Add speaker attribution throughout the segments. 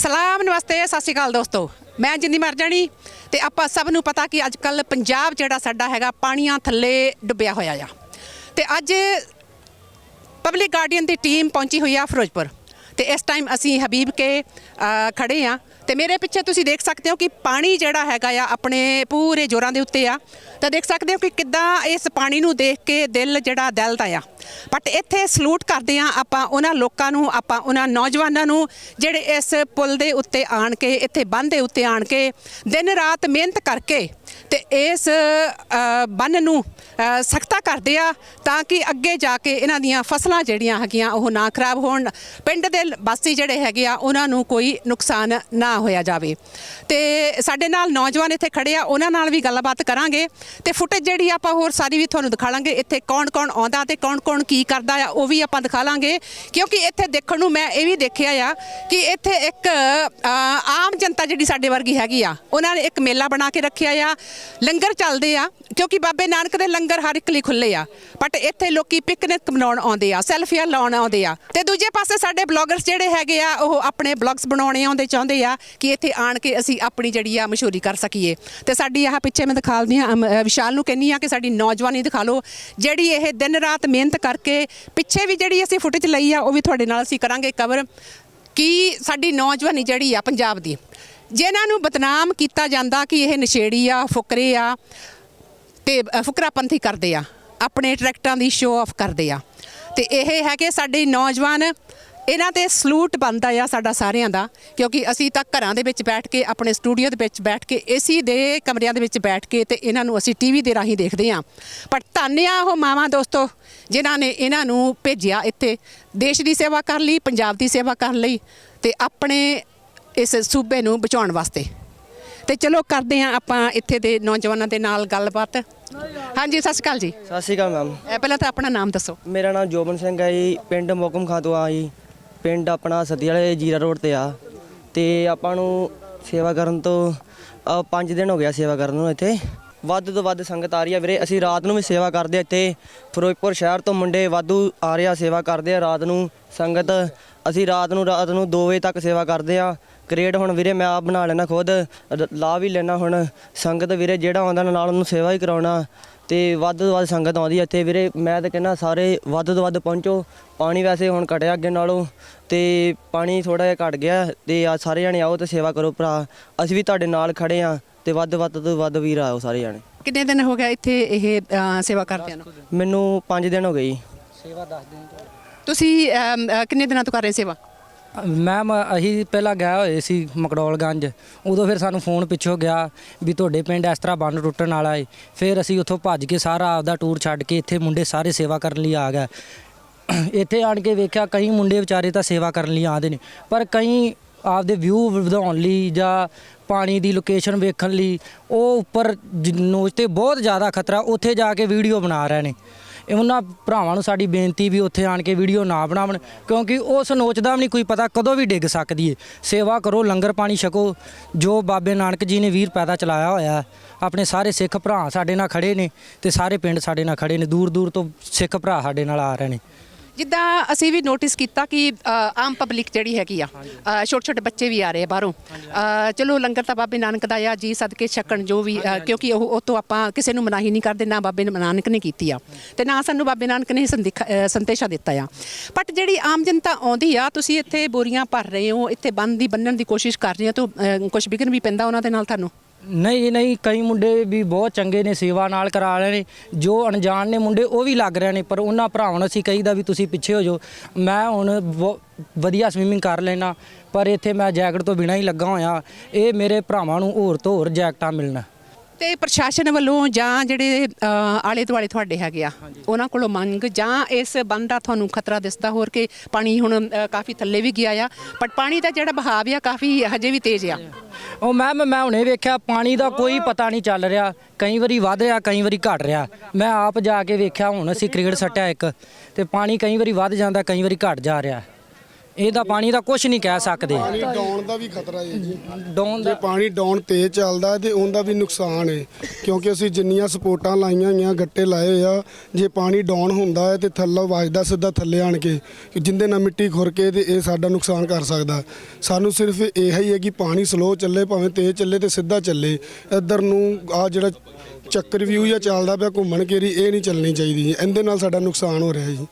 Speaker 1: ਸਲਾਮ ਨਮਸਤੇ, ਸਤਿ ਸ਼੍ਰੀ ਅਕਾਲ ਦੋਸਤੋ। ਮੈਂ ਜਿੰਦੀ ਮਰ ਜਾਣੀ ਤੇ ਆਪਾਂ ਸਭ ਨੂੰ ਪਤਾ ਕਿ ਅੱਜ ਕੱਲ ਪੰਜਾਬ ਜਿਹੜਾ ਸਾਡਾ ਹੈਗਾ, ਪਾਣੀਆਂ ਥੱਲੇ ਡੁੱਬਿਆ ਹੋਇਆ ਆ। ਤੇ ਅੱਜ ਪਬਲਿਕ ਗਾਰਡੀਅਨ ਦੀ ਟੀਮ ਪਹੁੰਚੀ ਹੋਈ ਆ ਫਿਰੋਜ਼ਪੁਰ। ਤੇ ਇਸ ਟਾਈਮ ਅਸੀਂ ਹਬੀਬ ਕੇ ਅ, ਖੜੇ ਆ। ਤੇ ਮੇਰੇ ਪਿੱਛੇ ਤੁਸੀਂ ਦੇਖ ਸਕਦੇ ਹੋ ਕਿ ਪਾਣੀ ਜਿਹੜਾ ਹੈਗਾ ਆ ਆਪਣੇ ਪੂਰੇ ਜੋਰਾਂ ਦੇ ਉੱਤੇ ਆ। ਤਾਂ ਦੇਖ ਸਕਦੇ ਹੋ ਕਿ ਕਿੱਦਾਂ ਇਸ ਪਾਣੀ ਨੂੰ ਦੇਖ ਕੇ ਦਿਲ ਜਿਹੜਾ ਦਿਲਦਾ ਆ। ਬਟ ਇੱਥੇ ਸਲੂਟ ਕਰਦੇ ਆ ਆਪਾਂ ਉਹਨਾਂ ਲੋਕਾਂ ਨੂੰ ਆਪਾਂ ਉਹਨਾਂ ਨੌਜਵਾਨਾਂ ਨੂੰ ਜਿਹੜੇ ਇਸ ਪੁਲ ਦੇ ਉੱਤੇ ਆਣ ਕੇ ਇੱਥੇ ਬੰਨ੍ਹ ਦੇ ਉੱਤੇ ਆਣ ਕੇ ਦਿਨ ਰਾਤ ਮਿਹਨਤ ਕਰਕੇ ਤੇ ਇਸ ਬੰਨ ਨੂੰ ਸਖਤਾ ਕਰਦੇ ਆ ਤਾਂ ਕਿ ਅੱਗੇ ਜਾ ਕੇ ਇਹਨਾਂ ਦੀਆਂ ਫਸਲਾਂ ਜਿਹੜੀਆਂ ਹੈਗੀਆਂ ਉਹ ਨਾ ਖਰਾਬ ਹੋਣ। ਪਿੰਡ ਦੇ ਵਾਸੀ ਜਿਹੜੇ ਹੈਗੇ ਆ, ਉਹਨਾਂ ਨੂੰ ਕੋਈ ਨੁਕਸਾਨ ਨਾ ਹੋਇਆ ਜਾਵੇ। ਤੇ ਸਾਡੇ ਨਾਲ ਨੌਜਵਾਨ ਇੱਥੇ ਖੜੇ ਆ, ਉਹਨਾਂ ਨਾਲ ਵੀ ਗੱਲਬਾਤ ਕਰਾਂਗੇ। ਤੇ ਫੁਟੇਜ ਜਿਹੜੀ ਆਪਾਂ ਹੋਰ ਸਾਰੀ ਵੀ ਤੁਹਾਨੂੰ ਦਿਖਾ ਲਾਂਗੇ ਇੱਥੇ ਕੌਣ-ਕੌਣ ਆਉਂਦਾ ਤੇ ਕੌਣ-ਕੌਣ ਕੀ ਕਰਦਾ ਆ, ਉਹ ਵੀ ਆਪਾਂ ਦਿਖਾ ਲਾਂਗੇ ਕਿਉਂਕਿ ਇੱਥੇ ਦੇਖਣ ਨੂੰ ਮੈਂ ਇਹ ਵੀ ਦੇਖਿਆ ਆ ਕਿ ਇੱਥੇ ਇੱਕ ਆਮ ਜਨਤਾ ਜਿਹੜੀ ਸਾਡੇ ਵਰਗੀ ਹੈਗੀ ਆ, ਉਹਨਾਂ ਨੇ ਇੱਕ ਮੇਲਾ ਬਣਾ ਕੇ ਰੱਖਿਆ ਆ। ਲੰਗਰ ਚੱਲਦੇ ਆ, ਕਿਉਂਕਿ ਬਾਬੇ ਨਾਨਕ ਦੇ ਲੰਗਰ ਹਰ ਇੱਕ ਲਈ ਖੁੱਲੇ ਆ ਬਟ ਇੱਥੇ ਲੋਕੀ ਪਿਕਨਿਕ ਮਨਾਉਣ ਆਉਂਦੇ ਆ ਸੈਲਫੀਆਂ ਲਾਉਣ ਆਉਂਦੇ ਆ। ਤੇ ਦੂਜੇ ਪਾਸੇ ਸਾਡੇ ਬਲੌਗਰਸ ਜਿਹੜੇ ਹੈਗੇ ਆ, ਉਹ ਆਪਣੇ ਬਲੌਗਸ ਬਣਾਉਣੇ ਆਉਂਦੇ ਚਾਹੁੰਦੇ ਆ ਕਿ ਇੱਥੇ ਆਣ ਕੇ ਅਸੀਂ ਆਪਣੀ ਜਿਹੜੀ ਆ ਮਸ਼ਹੂਰੀ ਕਰ ਸਕੀਏ। ਤੇ ਸਾਡੀ ਆਹ ਪਿੱਛੇ ਮੈਂ ਦਿਖਾਲਦੀ ਆ ਵਿਸ਼ਾਲ ਨੂੰ ਕਹਿੰਨੀ ਆ ਕਿ ਸਾਡੀ ਨੌਜਵਾਨੀ ਦਿਖਾ ਲਓ, ਜਿਹੜੀ ਇਹ ਦਿਨ ਰਾਤ ਮਿਹਨਤ ਕਰਕੇ ਪਿੱਛੇ ਵੀ ਜਿਹੜੀ ਅਸੀਂ ਫੁਟੇਜ ਲਈ ਆ, ਉਹ ਵੀ ਤੁਹਾਡੇ ਨਾਲ ਅਸੀਂ ਕਰਾਂਗੇ ਕਵਰ ਕਿ ਸਾਡੀ ਨੌਜਵਾਨੀ ਜਿਹੜੀ ਆ ਪੰਜਾਬ ਦੀ? ਜਿਨ੍ਹਾਂ ਨੂੰ ਬਦਨਾਮ ਕੀਤਾ ਜਾਂਦਾ ਕਿ ਇਹ ਨਸ਼ੇੜੀ ਆ, ਫੁਕਰੇ ਆ ਤੇ ਫੁਕਰਾਪੰਥੀ ਕਰਦੇ ਆ, ਆਪਣੇ ਟਰੈਕਟਰਾਂ ਦੀ ਸ਼ੋਅ ਆਫ ਕਰਦੇ ਆ। ਤੇ ਇਹ ਹੈ ਕਿ ਸਾਡੇ ਨੌਜਵਾਨ, ਇਹਨਾਂ ਤੇ ਸਲੂਟ ਬਣਦਾ ਆ ਸਾਡਾ ਸਾਰਿਆਂ ਦਾ, ਕਿਉਂਕਿ ਅਸੀਂ ਤਾਂ ਘਰਾਂ ਦੇ ਵਿੱਚ ਬੈਠ ਕੇ, ਆਪਣੇ ਸਟੂਡੀਓ ਦੇ ਵਿੱਚ ਬੈਠ ਕੇ ਏਸੀ ਦੇ ਕਮਰਿਆਂ ਦੇ ਵਿੱਚ ਬੈਠ ਕੇ ਤੇ ਇਹਨਾਂ ਨੂੰ ਅਸੀਂ ਟੀਵੀ ਦੇ ਰਾਹੀਂ ਦੇਖਦੇ ਆ। ਪਰ ਧੰਨਿਆ ਉਹ ਮਾਵਾਂ ਦੋਸਤੋ, ਜਿਨ੍ਹਾਂ ਨੇ ਇਹਨਾਂ ਨੂੰ ਭੇਜਿਆ ਇੱਥੇ, ਦੇਸ਼ ਦੀ ਸੇਵਾ ਕਰਨ ਲਈ, ਪੰਜਾਬ ਦੀ ਸੇਵਾ ਕਰਨ ਲਈ ਤੇ ਆਪਣੇ ਇਸ ਸੂਬੇ ਨੂੰ ਬਚਾਉਣ ਵਾਸਤੇ। ਤੇ ਚਲੋ ਕਰਦੇ ਆ ਆਪਾਂ ਇੱਥੇ ਦੇ ਨੌਜਵਾਨਾਂ ਦੇ ਨਾਲ ਗੱਲਬਾਤ। ਹਾਂਜੀ ਸਤਿ ਸ਼੍ਰੀ ਅਕਾਲ ਜੀ।
Speaker 2: ਸਤਿ ਸ਼੍ਰੀ ਅਕਾਲ ਮੈਮ।
Speaker 1: ਇਹ ਪਹਿਲਾਂ ਤਾਂ ਆਪਣਾ ਨਾਮ ਦੱਸੋ।
Speaker 2: ਮੇਰਾ ਨਾਮ ਜੋਬਨ ਸਿੰਘ ਹੈ ਜੀ ਪਿੰਡ ਮੋਕਮ ਖਾਂ ਤੋਂ ਆ ਜੀ। ਪਿੰਡ ਆਪਣਾ ਸਦੀ ਵਾਲੇ ਜੀਰਾ ਰੋਡ ਤੇ ਆ। ਤੇ ਆਪਾਂ ਨੂੰ ਸੇਵਾ ਕਰਨ ਤੋਂ 5 ਦਿਨ ਹੋ ਗਿਆ ਸੇਵਾ ਕਰਨ ਨੂੰ ਇੱਥੇ। ਵੱਧ ਤੋਂ ਵੱਧ ਸੰਗਤ ਆ ਰਹੀ ਆ ਵੀਰੇ। ਅਸੀਂ ਰਾਤ ਨੂੰ ਵੀ ਸੇਵਾ ਕਰਦੇ ਆ ਇੱਥੇ। ਫਿਰੋਜ਼ਪੁਰ ਸ਼ਹਿਰ ਤੋਂ ਮੁੰਡੇ ਵਾਧੂ ਆ ਰਹੇ ਸੇਵਾ ਕਰਦੇ ਆ ਰਾਤ ਨੂੰ। ਸੰਗਤ ਅਸੀਂ ਰਾਤ ਨੂੰ ਰਾਤ ਨੂੰ 2 ਵਜੇ ਤੱਕ ਸੇਵਾ ਕਰਦੇ ਆ। ਕ੍ਰੀਏਟ ਹੁਣ ਵੀਰੇ ਮੈਂ ਆਪ ਬਣਾ ਲੈਣਾ ਖੁਦ ਰ- ਲਾ ਵੀ ਲੈਣਾ ਹੁਣ। ਸੰਗਤ ਵੀਰੇ ਜਿਹੜਾ ਆਉਂਦਾ ਨਾਲ ਉਹਨੂੰ ਸੇਵਾ ਹੀ ਕਰਾਉਣਾ। ਤੇ ਵੱਧ ਤੋਂ ਵੱਧ ਸੰਗਤ ਆਉਂਦੀ ਹੈ ਇੱਥੇ ਵੀਰੇ। ਮੈਂ ਤਾਂ ਕਹਿੰਦਾ ਸਾਰੇ ਵੱਧ ਤੋਂ ਵੱਧ ਪਹੁੰਚੋ। ਪਾਣੀ ਵੈਸੇ ਹੁਣ ਘਟਿਆ ਅੱਗੇ ਨਾਲੋਂ ਤੇ ਪਾਣੀ ਥੋੜਾ ਜਿਹਾ ਘਟ ਗਿਆ। ਤੇ ਆ ਸਾਰੇ ਜਣੇ ਆਓ ਤੇ ਸੇਵਾ ਕਰੋ ਭਰਾ। ਅਸੀਂ ਵੀ ਤੁਹਾਡੇ ਨਾਲ ਖੜੇ ਆ ਤੇ ਵੱਧ ਵੱਧ ਤੋਂ ਵੱਧ ਵੀਰ ਆਓ ਸਾਰੇ ਜਣੇ।
Speaker 1: ਕਿੰਨੇ ਦਿਨ ਹੋ ਗਿਆ ਇੱਥੇ ਇਹ ਅ, ਸੇਵਾ ਕਰਦਿਆਂ ਨੂੰ?
Speaker 2: ਮੈਨੂੰ 5 ਦਿਨ ਹੋ ਗਏ ਜੀ।
Speaker 1: ਤੁਸੀਂ ਅਮ, ਅ, ਕਿੰਨੇ ਦਿਨਾਂ ਤੋਂ ਕਰ ਰਹੇ ਸੇਵਾ?
Speaker 3: ਮੈਮ ਅਸੀਂ ਪਹਿਲਾਂ ਗਏ ਹੋਏ ਸੀ ਮਕੜੌਲਗੰਜ। ਉਦੋਂ ਫਿਰ ਸਾਨੂੰ ਫੋਨ ਪਿੱਛੋਂ ਗਿਆ ਵੀ ਤੁਹਾਡੇ ਪਿੰਡ ਇਸ ਤਰ੍ਹਾਂ ਬੰਨ ਟੁੱਟਣ ਵਾਲਾ ਏ। ਫਿਰ ਅਸੀਂ ਉੱਥੋਂ ਭੱਜ ਕੇ ਸਾਰਾ ਆਪਦਾ ਟੂਰ ਛੱਡ ਕੇ ਇੱਥੇ ਮੁੰਡੇ ਸਾਰੇ ਸੇਵਾ ਕਰਨ ਲਈ ਆ ਗਏ। ਇੱਥੇ ਆਣ ਕੇ ਵੇਖਿਆ ਕਈ ਮੁੰਡੇ ਵਿਚਾਰੇ ਤਾਂ ਸੇਵਾ ਕਰਨ ਲਈ ਆਉਂਦੇ ਨੇ। ਪਰ ਕਈ ਆਪਦੇ ਵਿਊ ਵਧਾਉਣ ਲਈ ਜਾਂ ਪਾਣੀ ਦੀ ਲੋਕੇਸ਼ਨ ਵੇਖਣ ਲਈ ਉਹ ਉੱਪਰ ਜ- ਨੋਚ ਤੇ ਬਹੁਤ ਜ਼ਿਆਦਾ ਖਤਰਾ, ਉੱਥੇ ਜਾ ਕੇ ਵੀਡੀਓ ਬਣਾ ਰਹੇ ਨੇ। ਉਹਨਾਂ ਭਰਾਵਾਂ ਨੂੰ ਸਾਡੀ ਬੇਨਤੀ ਵੀ ਉੱਥੇ ਆਣ ਕੇ ਵੀਡੀਓ ਨਾ ਬਣਾਵਣ, ਕਿਉਂਕਿ ਉਸ ਨੋਚ ਦਾ ਵੀ ਨਹੀਂ ਕੋਈ ਪਤਾ ਕਦੋਂ ਵੀ ਡਿੱਗ ਸਕਦੀ ਏ। ਸੇਵਾ ਕਰੋ, ਲੰਗਰ ਪਾਣੀ ਛਕੋ, ਜੋ ਬਾਬੇ ਨਾਨਕ ਜੀ ਨੇ ਵੀਰ ਪੈਦਾ ਚਲਾਇਆ ਹੋਇਆ ਆਪਣੇ ਸਾਰੇ ਸਿੱਖ ਭਰਾ ਸਾਡੇ ਨਾਲ ਖੜੇ ਨੇ ਤੇ ਸਾਰੇ ਪਿੰਡ ਸਾਡੇ ਨਾਲ ਖੜੇ ਨੇ ਦੂਰ ਦੂਰ ਤੋਂ ਸਿੱਖ ਭਰਾ ਸਾਡੇ ਨਾਲ ਆ ਰਹੇ ਨੇ।
Speaker 1: ਜਿੱਦਾਂ ਅਸੀਂ ਵੀ ਨੋਟਿਸ ਕੀਤਾ ਕਿ ਅ, ਆਮ ਪਬਲਿਕ ਜਿਹੜੀ ਹੈਗੀ ਆ ਛੋਟੇ ਛੋਟੇ ਬੱਚੇ ਵੀ ਆ ਰਹੇ ਆ ਬਾਹਰੋਂ। ਅ, ਚਲੋ ਲੰਗਰ ਤਾਂ ਬਾਬੇ ਨਾਨਕ ਦਾ ਆ ਜੀ ਸਦਕੇ ਛਕਣ ਜੋ ਵੀ ਅ, ਕਿਉਂਕਿ ਉਹ ਉਹ ਤੋਂ ਆਪਾਂ ਕਿਸੇ ਨੂੰ ਮਨਾਹੀ ਨਹੀਂ ਕਰਦੇ ਨਾ ਬਾਬੇ ਨਾਨਕ ਨੇ ਕੀਤੀ ਆ। ਤੇ ਨਾ ਸਾਨੂੰ ਬਾਬੇ ਨਾਨਕ ਨੇ ਸੰਦੇਖਾ- ਅ, ਸੰਦੇਸ਼ਾ ਦਿੱਤਾ ਆ। ਬਟ ਜਿਹੜੀ ਆਮ ਜਨਤਾ ਆਉਂਦੀ ਆ ਤੁਸੀਂ ਇੱਥੇ ਬੋਰੀਆਂ ਭਰ ਰਹੇ ਹੋ ਇੱਥੇ ਬੰਨ ਦੀ ਬੰਨਣ ਦੀ ਕੋਸ਼ਿਸ਼ ਕਰ ਰਹੇ ਹੋ ਤਾਂ ਕੁਝ ਵਿਘਨ ਵੀ ਪੈਂਦਾ ਉਹਨਾਂ ਦੇ ਨਾਲ ਤੁਹਾਨੂੰ?
Speaker 3: ਨਹੀਂ ਨਹੀਂ, ਕਈ ਮੁੰਡੇ ਵੀ ਬਹੁਤ ਚੰਗੇ ਨੇ, ਸੇਵਾ ਨਾਲ ਕਰਾ ਰਹੇ ਨੇ, ਜੋ ਅਣਜਾਣ ਨੇ ਮੁੰਡੇ, ਉਹ ਵੀ ਲੱਗ ਰਹੇ ਨੇ, ਪਰ ਉਹਨਾਂ ਭਰਾਵਾਂ ਨੂੰ ਅਸੀਂ ਕਹੀਦਾ ਵੀ ਤੁਸੀਂ ਪਿੱਛੇ ਹੋ ਜਾਓ। ਮੈਂ ਹੁਣ ਬਹੁ- ਵਧੀਆ ਸਵੀਮਿੰਗ ਕਰ ਲੈਣਾ ਪਰ ਇੱਥੇ ਮੈਂ ਜੈਕਟ ਤੋਂ ਬਿਨਾਂ ਹੀ ਲੱਗਾ ਹੋਇਆ। ਇਹ ਮੇਰੇ ਭਰਾਵਾਂ ਨੂੰ ਹੋਰ ਤੋਂ ਹੋਰ ਜੈਕਟਾਂ ਮਿਲਣ।
Speaker 1: ਤੇ ਪ੍ਰਸ਼ਾਸਨ ਵੱਲੋਂ ਜਾਂ ਜਿਹੜੇ ਅ, ਆਲੇ ਦੁਆਲੇ ਤੁਹਾਡੇ ਹੈਗੇ ਆ ਉਹਨਾਂ ਕੋਲੋਂ ਮੰਗ ਜਾਂ ਇਸ ਬੰਦ ਦਾ ਤੁਹਾਨੂੰ ਖਤਰਾ ਦਿਸਦਾ ਹੋਰ ਕਿ ਪਾਣੀ ਹੁਣ ਅ, ਕਾਫੀ ਥੱਲੇ ਵੀ ਗਿਆ ਆ ਬਟ ਪਾਣੀ ਦਾ ਜਿਹੜਾ ਬਹਾਵ ਆ ਕਾਫੀ ਹਜੇ ਵੀ ਤੇਜ਼ ਆ।
Speaker 3: ਉਹ ਮੈਮ ਮੈਂ ਹੁਣੇ ਵੇਖਿਆ ਪਾਣੀ ਦਾ ਕੋਈ ਪਤਾ ਨਹੀਂ ਚੱਲ ਰਿਹਾ। ਕਈ ਵਾਰੀ ਵੱਧ ਰਿਹਾ ਕਈ ਵਾਰੀ ਘਟ ਰਿਹਾ। ਮੈਂ ਆਪ ਜਾ ਕੇ ਵੇਖਿਆ ਹੁਣ ਅਸੀਂ ਕ੍ਰਿਕਟ ਸੱਟਿਆ ਇੱਕ ਤੇ ਪਾਣੀ ਕਈ ਵਾਰੀ ਵੱਧ ਜਾਂਦਾ ਕਈ ਵਾਰੀ ਘਟ ਜਾ ਰਿਹਾ। ਇਹਦਾ ਪਾਣੀ ਦਾ ਕੁਝ ਨਹੀਂ ਕਹਿ ਸਕਦੇ।
Speaker 4: ਪਾਣੀ ਡਾਉਣ ਦਾ ਵੀ ਖਤਰਾ ਹੈ ਜੀ। ਜੇ
Speaker 3: ਦਾ
Speaker 4: ਪਾਣੀ ਡਾਉਣ ਤੇਜ਼ ਚੱਲਦਾ ਤੇ ਉਹਦਾ ਵੀ ਨੁਕਸਾਨ ਹੈ। ਕਿਉਂਕਿ ਅਸੀਂ ਜਿੰਨੀਆਂ ਸਪੋਰਟਾਂ ਲਾਈਆਂ ਹੋਈਆਂ ਗੱਟੇ ਲਾਏ ਹੋਏ ਆ ਜੇ ਪਾਣੀ ਡਾਉਨ ਹੁੰਦਾ ਹੈ ਤੇ ਥੱਲੇ ਵੱਜਦਾ ਸਿੱਧਾ ਥੱਲੇ ਆਣ ਕੇ ਕਿ ਜਿੰਦੇ ਨਾਲ ਮਿੱਟੀ ਖੁਰ ਕੇ ਤੇ ਇਹ ਸਾਡਾ ਨੁਕਸਾਨ ਕਰ ਸਕਦਾ। ਸਾਨੂੰ ਸਿਰਫ ਇਹ ਹੀ ਹੈ ਕਿ ਪਾਣੀ ਸਲੋ ਚੱਲੇ ਭਾਵੇਂ ਤੇਜ਼ ਚੱਲੇ ਤੇ ਸਿੱਧਾ ਚੱਲੇ। ਇੱਧਰ ਨੂੰ ਆ ਜਿਹੜਾ ਚੱਕਰ ਵਿਊ ਜਾਂ ਚੱਲਦਾ ਪਿਆ ਘੁੰਮਣ ਘੇਰੀ ਇਹ ਨਹੀਂ ਚੱਲਣੀ ਚਾਹੀਦੀ। ਜੀ ਇਹਦੇ ਨਾਲ ਸਾਡਾ ਨੁਕਸਾਨ ਹੋ ਰਿਹਾ ਜੀ।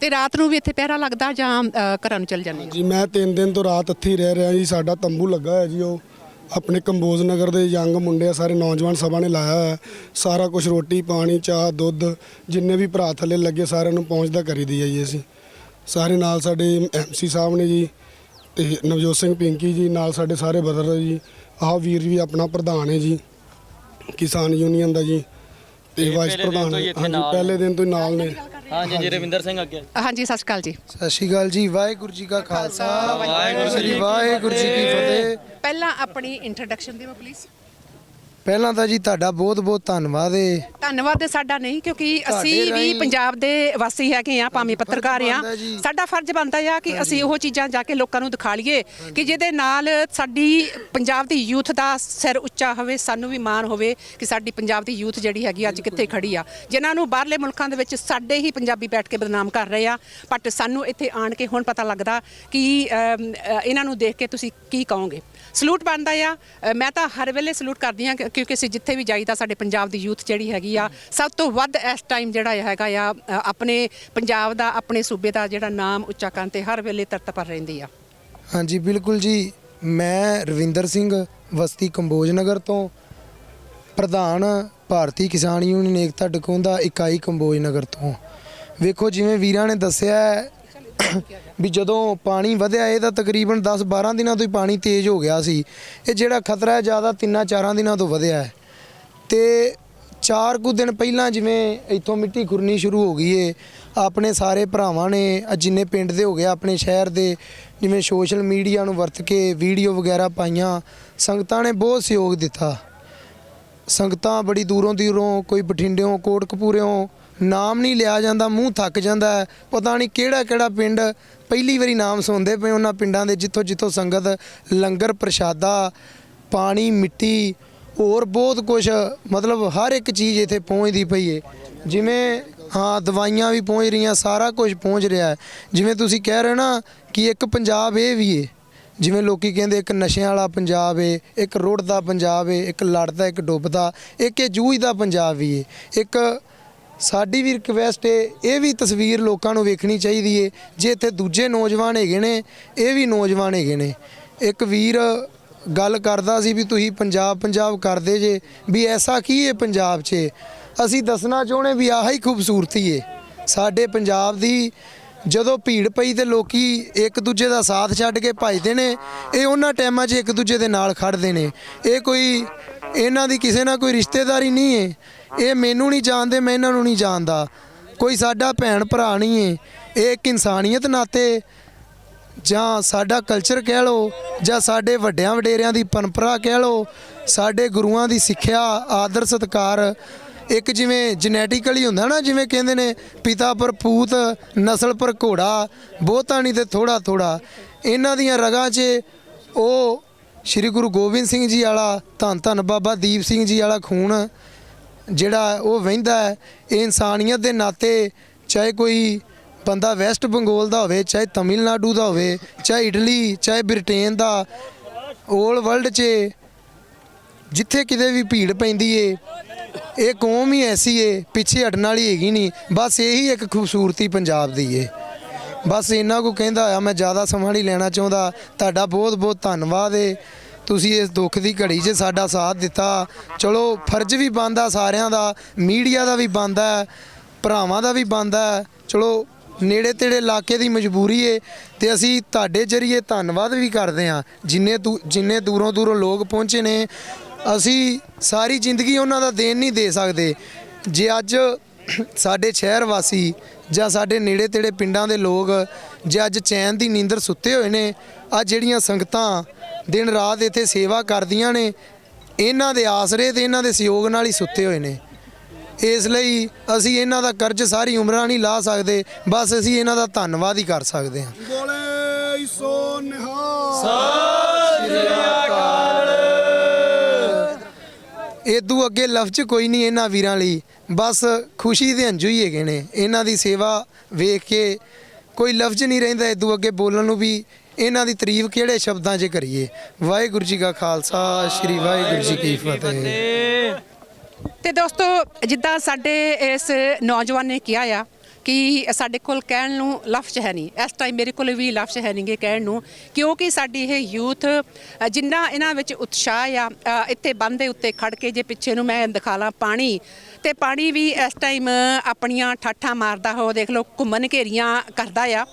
Speaker 1: ਤੇ ਰਾਤ ਨੂੰ ਵੀ ਇੱਥੇ ਪਹਿਰਾ ਲੱਗਦਾ ਜਾਂ ਅ, ਘਰਾਂ ਨੂੰ ਚਲ ਜਾਂਦੇ
Speaker 4: ਜੀ ਮੈਂ ਤਿੰਨ ਦਿਨ ਤੋਂ ਰਾਤ ਇੱਥੇ ਹੀ ਰਹਿ ਰਿਹਾ ਜੀ ਸਾਡਾ ਤੰਬੂ ਲੱਗਾ ਹੋਇਆ ਜੀ ਉਹ। ਆਪਣੇ ਕੰਬੋਜ ਨਗਰ ਦੇ ਯੰਗ ਮੁੰਡੇ ਆ ਸਾਰੇ ਨੌਜਵਾਨ ਸਭਾ ਨੇ ਲਾਇਆ ਹੋਇਆ। ਹੈ। ਸਾਰਾ ਕੁਝ ਰੋਟੀ ਪਾਣੀ ਚਾਹ ਦੁੱਧ ਜਿੰਨੇ ਵੀ ਭਰਾ ਥੱਲੇ ਲੱਗੇ ਸਾਰਿਆਂ ਨੂੰ ਪਹੁੰਚਦਾ ਕਰੀਦੀ ਹੈ ਜੀ ਅਸੀਂ। ਸਾਰੇ ਨਾਲ ਸਾਡੇ ਐਮਸੀ ਸਾਹਿਬ ਨੇ ਜੀ ਤੇ ਨਵਜੋਤ ਸਿੰਘ ਪਿੰਕੀ ਜੀ ਨਾਲ ਸਾਡੇ ਸਾਰੇ ਬਦਰ ਜੀ। ਆਹ ਵੀਰ ਵੀ ਆਪਣਾ ਪ੍ਰਧਾਨ ਹੈ ਜੀ ਕਿਸਾਨ ਯੂਨੀਅਨ ਦਾ ਜੀ। ਤੇ ਵਾਈਸ ਪ੍ਰਧਾਨ ਹਾਂਜੀ ਪਹਿਲੇ ਦਿਨ ਤੋਂ ਹੀ ਨਾਲ ਨੇ।
Speaker 3: ਹਾਂਜੀ ਜੀ ਰਵਿੰਦਰ ਸਿੰਘ ਅੱਗੇ।
Speaker 1: ਹਾਂਜੀ ਸਤਿ ਸ਼੍ਰੀ ਅਕਾਲ ਜੀ।
Speaker 5: ਸਤਿ ਸ਼੍ਰੀ ਅਕਾਲ ਜੀ ਵਾਹਿਗੁਰੂ ਜੀ ਕਾ ਖਾਲਸਾ। ਵਾਹਿਗੁਰੂ ਜੀ ਵਾਹਿਗੁਰੂ ਜੀ ਕੀ ਫਤਿਹ।
Speaker 1: ਪਹਿਲਾਂ ਆਪਣੀ ਇੰਟਰੋਡਕਸ਼ਨ ਦਿਓ ਪਲੀਜ਼
Speaker 5: ਪਹਿਲਾਂ ਤਾਂ ਜੀ ਤੁਹਾਡਾ ਬਹੁਤ ਬਹੁਤ ਧੰਨਵਾਦ ਏ।
Speaker 1: ਧੰਨਵਾਦ ਸਾਡਾ ਨਹੀਂ ਕਿਉਂਕਿ ਅਸੀਂ ਵੀ
Speaker 5: ਰਾਹੀਂ-
Speaker 1: ਪੰਜਾਬ ਦੇ ਵਾਸੀ ਹੈਗੇ ਆ ਭਾਵੇਂ ਪੱਤਰਕਾਰ ਆ।
Speaker 5: ਬਣਦਾ ਜੀ।
Speaker 1: ਸਾਡਾ ਫਰਜ਼ ਬਣਦਾ ਆ ਕਿ ਅਸੀਂ ਉਹ ਚੀਜ਼ਾਂ ਜਾ ਕੇ ਲੋਕਾਂ ਨੂੰ ਦਿਖਾ ਲਈਏ ਕਿ ਜਿਹਦੇ ਨਾਲ ਸਾਡੀ ਪੰਜਾਬ ਦੀ ਯੂਥ ਦਾ ਸਿਰ ਉੱਚਾ ਹੋਵੇ ਸਾਨੂੰ ਵੀ ਮਾਣ ਹੋਵੇ ਕਿ ਸਾਡੀ ਪੰਜਾਬ ਦੀ ਯੂਥ ਜਿਹੜੀ ਹੈਗੀ ਅੱਜ ਕਿੱਥੇ ਖੜੀ ਆ। ਜਿਨ੍ਹਾਂ ਨੂੰ ਬਾਹਰਲੇ ਮੁਲਕਾਂ ਦੇ ਵਿੱਚ ਸਾਡੇ ਹੀ ਪੰਜਾਬੀ ਬੈਠ ਕੇ ਬਦਨਾਮ ਕਰ ਰਹੇ ਆ ਬਟ ਸਾਨੂੰ ਇੱਥੇ ਆਣ ਕੇ ਹੁਣ ਪਤਾ ਲੱਗਦਾ ਕਿ ਅਮ, ਅ, ਇਹਨਾਂ ਨੂੰ ਦੇਖ ਕੇ ਤੁਸੀਂ ਕੀ ਕਹੋਗੇ? ਸਲੂਟ ਬਣਦਾ ਆ। ਅ, ਮੈਂ ਤਾਂ ਹਰ ਵੇਲੇ ਸਲੂਟ ਕਰਦੀ ਆ ਕਿਉਂਕਿ ਅਸੀਂ ਜਿੱਥੇ ਵੀ ਜਾਈਦਾ ਸਾਡੇ ਪੰਜਾਬ ਦੀ ਯੂਥ ਜਿਹੜੀ ਹੈਗੀ ਆ ਸਭ ਤੋਂ ਵੱਧ ਇਸ ਟਾਈਮ ਜਿਹੜਾ ਹੈਗਾ ਆ ਅ, ਆਪਣੇ ਪੰਜਾਬ ਦਾ ਆਪਣੇ ਸੂਬੇ ਦਾ ਜਿਹੜਾ ਨਾਮ ਉੱਚਾ ਕਰਨ ਤੇ ਹਰ ਵੇਲੇ ਤਰਤ ਪਰ ਰਹਿੰਦੀ ਆ।
Speaker 5: ਹਾਂਜੀ ਬਿਲਕੁਲ ਜੀ। ਮੈਂ ਰਵਿੰਦਰ ਸਿੰਘ ਵਸਤੀ ਕੰਬੋਜ ਨਗਰ ਤੋਂ ਪ੍ਰਧਾਨ ਭਾਰਤੀ ਕਿਸਾਨ ਯੂਨੀਅਨ ਏਕਤਾ ਡਕੌਂਦਾ ਇਕਾਈ ਕੰਬੋਜ ਨਗਰ ਤੋਂ। ਵੇਖੋ ਜਿਵੇਂ ਵੀਰਾਂ ਨੇ ਦੱਸਿਆ ਹੈ, ਵੀ ਜਦੋਂ ਪਾਣੀ ਵਧਿਆ, ਇਹ ਤਾਂ ਤਕਰੀਬਨ 10-12 ਦਿਨਾਂ ਤੋਂ ਹੀ ਪਾਣੀ ਤੇਜ਼ ਹੋ ਗਿਆ ਸੀ। ਇਹ ਜਿਹੜਾ ਖਤਰਾ ਹੈ, ਜ਼ਿਆਦਾ ਤਿੰਨਾਂ ਚਾਰਾਂ ਦਿਨਾਂ ਤੋਂ ਵਧਿਆ ਹੈ। ਤੇ ਚਾਰ ਕੁ ਦਿਨ ਪਹਿਲਾਂ ਜਿਵੇਂ ਇੱਥੋਂ ਮਿੱਟੀ ਖੁਰਨੀ ਸ਼ੁਰੂ ਹੋ ਗਈ ਏ, ਆਪਣੇ ਸਾਰੇ ਭਰਾਵਾਂ ਨੇ ਜਿੰਨੇ ਪਿੰਡ ਦੇ ਹੋ ਗਏ, ਆਪਣੇ ਸ਼ਹਿਰ ਦੇ, ਜਿਵੇਂ ਸੋਸ਼ਲ ਮੀਡੀਆ ਨੂੰ ਵਰਤ ਕੇ ਵੀਡੀਓ ਵਗੈਰਾ ਪਾਈਆਂ, ਸੰਗਤਾਂ ਨੇ ਬਹੁਤ ਸਹਿਯੋਗ ਦਿੱਤਾ। ਸੰਗਤਾਂ ਬੜੀ ਦੂਰੋਂ ਦੂਰੋਂ ਕੋਈ ਬਠਿੰਡਿਓਂ, ਕੋਟਕਪੂਰਿਓਂ ਨਾਮ ਨਹੀਂ ਲਿਆ ਜਾਂਦਾ, ਮੂੰਹ ਥੱਕ ਜਾਂਦਾ ਹੈ। ਪਤਾ ਨਹੀਂ ਕਿਹੜਾ ਕਿਹੜਾ ਪਿੰਡ ਪਹਿਲੀ ਵਾਰੀ ਨਾਮ ਸੁਣਦੇ ਪਏ ਉਹਨਾਂ ਪਿੰਡਾਂ ਦੇ, ਜਿੱਥੋਂ ਜਿੱਥੋਂ ਸੰਗਤ ਲੰਗਰ ਪ੍ਰਸ਼ਾਦਾ, ਪਾਣੀ, ਮਿੱਟੀ, ਹੋਰ ਬਹੁਤ ਕੁਝ ਮਤਲਬ ਹਰ ਇੱਕ ਚੀਜ਼ ਇੱਥੇ ਪਹੁੰਚਦੀ ਪਈ ਏ। ਜਿਵੇਂ, ਹਾਂ, ਦਵਾਈਆਂ ਵੀ ਪਹੁੰਚ ਰਹੀਆਂ, ਸਾਰਾ ਕੁਝ ਪਹੁੰਚ ਰਿਹਾ ਹੈ। ਜਿਵੇਂ ਤੁਸੀਂ ਕਹਿ ਰਹੇ ਹੋ ਨਾ ਕਿ ਇੱਕ ਪੰਜਾਬ ਇਹ ਵੀ ਏ। ਜਿਵੇਂ ਲੋਕੀ ਕਹਿੰਦੇ ਇੱਕ ਨਸ਼ਿਆਂ ਵਾਲਾ ਪੰਜਾਬ ਏ, ਇੱਕ ਰੁੜਦਾ ਪੰਜਾਬ ਏ, ਇੱਕ ਲੜਦਾ, ਇੱਕ ਡੁੱਬਦਾ, ਇੱਕ ਇਹ ਜੂਝਦਾ ਪੰਜਾਬ ਵੀ ਏ। ਇੱਕ ਸਾਡੀ ਵੀ ਰਿਕਵੈਸਟ ਏ, ਇਹ ਵੀ ਤਸਵੀਰ ਲੋਕਾਂ ਨੂੰ ਵੇਖਣੀ ਚਾਹੀਦੀ ਏ, ਜੇ ਇੱਥੇ ਦੂਜੇ ਨੌਜਵਾਨ ਹੈਗੇ ਨੇ, ਇਹ ਵੀ ਨੌਜਵਾਨ ਹੈਗੇ ਨੇ। ਇੱਕ ਵੀਰ ਗੱਲ ਕਰਦਾ ਸੀ ਵੀ ਤੁਸੀਂ ਪੰਜਾਬ ਪੰਜਾਬ ਕਰਦੇ ਜੇ, ਵੀ ਐਸਾ ਕੀ ਹੈ ਪੰਜਾਬ 'ਚ? ਅਸੀਂ ਦੱਸਣਾ ਚਾਹੁੰਦੇ ਵੀ ਆਹ ਹੀ ਖੂਬਸੂਰਤੀ ਏ। ਸਾਡੇ ਪੰਜਾਬ ਦੀ ਜਦੋਂ ਭੀੜ ਪਈ ਤੇ ਲੋਕੀ ਇੱਕ ਦੂਜੇ ਦਾ ਸਾਥ ਛੱਡ ਕੇ ਭੱਜਦੇ ਨੇ, ਇਹ ਉਹਨਾਂ ਟਾਈਮਾਂ 'ਚ ਇੱਕ ਦੂਜੇ ਦੇ ਨਾਲ ਖੜਦੇ ਨੇ। ਇਹ ਕੋਈ ਇਹਨਾਂ ਦੀ ਕਿਸੇ ਨਾਲ ਕੋਈ ਰਿਸ਼ਤੇਦਾਰੀ ਨਹੀਂ ਏ। ਇਹ ਮੈਨੂੰ ਨਹੀਂ ਜਾਣਦੇ, ਮੈਂ ਇਹਨਾਂ ਨੂੰ ਨਹੀਂ ਜਾਣਦਾ। ਕੋਈ ਸਾਡਾ ਭੈਣ ਭਰਾ ਨਹੀਂ ਏ। ਇਹ ਇੱਕ ਇਨਸਾਨੀਅਤ ਨਾਤੇ ਜਾਂ ਸਾਡਾ ਕਲਚਰ ਕਹਿ ਲਓ, ਜਾਂ ਸਾਡੇ ਵੱਡਿਆਂ ਵਡੇਰਿਆਂ ਦੀ ਪਰੰਪਰਾ ਕਹਿ ਲਓ, ਸਾਡੇ ਗੁਰੂਆਂ ਦੀ ਸਿੱਖਿਆ, ਆਦਰ, ਸਤਕਾਰ, ਇੱਕ ਜਿਵੇਂ ਜੈਨੇਟਿਕਲੀ ਹੁੰਦਾ ਨਾ, ਜਿਵੇਂ ਕਹਿੰਦੇ ਨੇ, ਪਿਤਾ ਪਰ ਪੂਤ ਨਸਲ ਪਰ ਘੋੜਾ ਬਹੁਤਾ ਨਹੀਂ ਤੇ ਥੋੜਾ ਥੋੜਾ ਇਹਨਾਂ ਦੀਆਂ ਰਗਾਂ 'ਚ ਉਹ ਸ੍ਰੀ ਗੁਰੂ ਗੋਬਿੰਦ ਸਿੰਘ ਜੀ ਵਾਲਾ ਧੰਨ ਧੰਨ ਬਾਬਾ ਦੀਪ ਸਿੰਘ ਜੀ ਵਾਲਾ ਖੂਨ, ਜਿਹੜਾ ਉਹ ਵਹਿੰਦਾ ਹੈ, ਇਹ ਇਨਸਾਨੀਅਤ ਦੇ ਨਾਤੇ ਚਾਹੇ ਕੋਈ ਬੰਦਾ ਵੈਸਟ ਬੰਗਾਲ ਦਾ ਹੋਵੇ, ਚਾਹੇ ਤਮਿਲਨਾਡੂ ਦਾ ਹੋਵੇ, ਚਾਹੇ ਇਟਲੀ, ਚਾਹੇ ਬ੍ਰਿਟੇਨ ਦਾ 올 ਵਰਲਡ 'ਚ ਜਿੱਥੇ ਕਿਤੇ ਵੀ ਭੀੜ ਪੈਂਦੀ ਏ, ਇਹ ਕੌਮ ਹੀ ਐਸੀ ਏ, ਪਿੱਛੇ ਹਟਣ ਵਾਲੀ ਹੈਗੀ ਨਹੀਂ, ਬਸ ਇਹੀ ਇੱਕ ਖੂਬਸੂਰਤੀ ਪੰਜਾਬ ਦੀ ਏ। ਬਸ ਇੰਨਾ ਕੁ ਕਹਿੰਦਾ ਹੋਇਆ, ਮੈਂ ਜ਼ਿਆਦਾ ਸਮਾਂ ਨਹੀਂ ਲੈਣਾ ਚਾਹੁੰਦਾ। ਤੁਹਾਡਾ ਬਹੁਤ ਬਹੁਤ ਧੰਨਵਾਦ ਏ। ਤੁਸੀਂ ਇਸ ਦੁੱਖ ਦੀ ਘੜੀ 'ਚ ਸਾਡਾ ਸਾਥ ਦਿੱਤਾ। ਚਲੋ, ਫਰਜ਼ ਵੀ ਬਣਦਾ ਸਾਰਿਆਂ ਦਾ, ਮੀਡੀਆ ਦਾ ਵੀ ਬਣਦਾ ਭਰਾਵਾਂ ਦਾ ਵੀ ਬਣਦਾ ਚਲੋ ਨੇੜੇ ਤੇੜੇ ਇਲਾਕੇ ਦੀ ਮਜਬੂਰੀ ਏ ਤੇ ਅਸੀਂ ਤੁਹਾਡੇ ਜਰੀਏ ਧੰਨਵਾਦ ਵੀ ਕਰਦੇ ਹਾਂ, ਜਿੰਨੇ ਦੂ ਜਿੰਨੇ ਦੂਰੋਂ ਦੂਰੋਂ ਲੋਕ ਪਹੁੰਚੇ ਨੇ। ਅਸੀਂ ਸਾਰੀ ਜ਼ਿੰਦਗੀ ਉਹਨਾਂ ਦਾ ਦੇਣ ਨਹੀਂ ਦੇ ਸਕਦੇ। ਜੇ ਅੱਜ ਸਾਡੇ ਸ਼ਹਿਰ ਵਾਸੀ ਜਾਂ ਸਾਡੇ ਨੇੜੇ ਤੇੜੇ ਪਿੰਡਾਂ ਦੇ ਲੋਕ ਜੇ ਅੱਜ ਚੈਨ ਦੀ ਨੀਂਦਰ ਸੁੱਤੇ ਹੋਏ ਨੇ ਆ ਜਿਹੜੀਆਂ ਸੰਗਤਾਂ ਦਿਨ ਰਾਤ ਇੱਥੇ ਸੇਵਾ ਕਰਦੀਆਂ ਨੇ ਇਹਨਾਂ ਦੇ ਆਸਰੇ ਤੇ ਇਹਨਾਂ ਦੇ ਸਹਿਯੋਗ ਨਾਲ ਹੀ ਸੁੱਤੇ ਹੋਏ ਨੇ। ਇਸ ਲਈ ਅਸੀਂ ਇਹਨਾਂ ਦਾ ਕਰਜ਼ ਸਾਰੀ ਉਮਰਾਂ ਨਹੀਂ ਲਾ ਸਕਦੇ ਬਸ ਅਸੀਂ ਇਹਨਾਂ ਦਾ ਧੰਨਵਾਦ ਹੀ ਕਰ ਸਕਦੇ ਹਾਂ।
Speaker 4: ਬੋਲੇ
Speaker 5: ਇਦੋਂ ਅੱਗੇ ਲਫ਼ਜ਼ ਕੋਈ ਨਹੀਂ ਇਹਨਾਂ ਵੀਰਾਂ ਲਈ। ਬਸ ਖੁਸ਼ੀ ਦੇ ਹੰਝੂ ਹੀ ਹੈਗੇ ਨੇ। ਇਹਨਾਂ ਦੀ ਸੇਵਾ ਵੇਖ ਕੇ ਕੋਈ ਲਫ਼ਜ਼ ਨਹੀਂ ਰਹਿੰਦਾ। ਇਦੋਂ ਅੱਗੇ ਬੋਲਣ ਨੂੰ ਵੀ ਇਹਨਾਂ ਦੀ ਤਾਰੀਫ ਕਿਹੜੇ ਸ਼ਬਦਾਂ 'ਚ ਕਰੀਏ? ਵਾਹਿਗੁਰੂ ਜੀ ਕਾ ਖਾਲਸਾ ਸ੍ਰੀ ਵਾਹਿਗੁਰੂ ਜੀ ਕੀ ਫਤਿਹ।
Speaker 1: ਤੇ ਦੋਸਤੋ ਜਿੱਦਾਂ ਸਾਡੇ ਇਸ ਨੌਜਵਾਨ ਨੇ ਕਿਹਾ ਆ ਕਿ ਸਾਡੇ ਕੋਲ ਕਹਿਣ ਨੂੰ ਲਫ਼ਜ਼ ਹੈ ਨਹੀਂ। ਇਸ ਟਾਈਮ ਮੇਰੇ ਕੋਲ ਵੀ ਲਫ਼ਜ਼ ਹੈ ਨਹੀਂਗੇ ਕਹਿਣ ਨੂੰ, ਕਿਉਂਕਿ ਸਾਡੀ ਇਹ ਯੂਥ ਜਿੰਨਾ ਇਹਨਾਂ ਵਿੱਚ ਉਤਸ਼ਾਹ ਆ ਇੱਥੇ ਬੰਦ ਦੇ ਉੱਤੇ ਖੜ ਕੇ ਜੇ ਪਿੱਛੇ ਨੂੰ ਮੈਂ ਦਿਖਾ ਲਾਂ ਪਾਣੀ, ਤੇ ਪਾਣੀ ਵੀ ਇਸ ਟਾਈਮ ਆਪਣੀਆਂ ਠਾਠਾਂ ਮਾਰਦਾ ਹੋ ਦੇਖ ਲਓ, ਘੁੰਮਣ ਘੇਰੀਆਂ ਕਰਦਾ ਆ।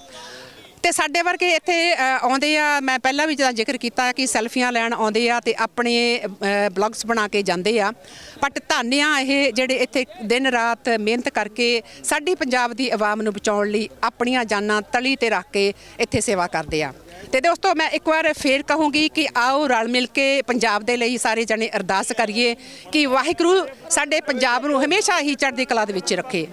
Speaker 1: ਤੇ ਸਾਡੇ ਵਰਗੇ ਇੱਥੇ ਆਉਂਦੇ ਆ, ਮੈਂ ਪਹਿਲਾਂ ਵੀ ਜਿਹੜਾ ਜ਼ਿਕਰ ਕੀਤਾ ਕਿ ਸੈਲਫੀਆਂ ਲੈਣ ਆਉਂਦੇ ਆ ਤੇ ਆਪਣੇ ਬਲੌਗਸ ਬਣਾ ਕੇ ਜਾਂਦੇ ਆ। ਬਟ ਧੰਨਿਆ ਇਹ ਜਿਹੜੇ ਇੱਥੇ ਦਿਨ ਰਾਤ ਮਿਹਨਤ ਕਰਕੇ ਸਾਡੀ ਪੰਜਾਬ ਦੀ ਆਵਾਮ ਨੂੰ ਬਚਾਉਣ ਲਈ ਆਪਣੀਆਂ ਜਾਨਾਂ ਤਲੀ ਤੇ ਰੱਖ ਕੇ ਇੱਥੇ ਸੇਵਾ ਕਰਦੇ ਆ। ਤੇ ਦੋਸਤੋ, ਮੈਂ ਇੱਕ ਵਾਰ ਫੇਰ ਕਹੂੰਗੀ ਕਿ ਆਓ ਰਲ ਮਿਲ ਕੇ ਪੰਜਾਬ ਦੇ ਲਈ ਸਾਰੇ ਜਣੇ ਅਰਦਾਸ ਕਰੀਏ ਕਿ ਵਾਹਿਗੁਰੂ ਸਾਡੇ ਪੰਜਾਬ ਨੂੰ ਹਮੇਸ਼ਾ ਹੀ ਚੜ੍ਹਦੀ ਕਲਾ ਦੇ ਵਿੱਚ ਰੱਖੇ।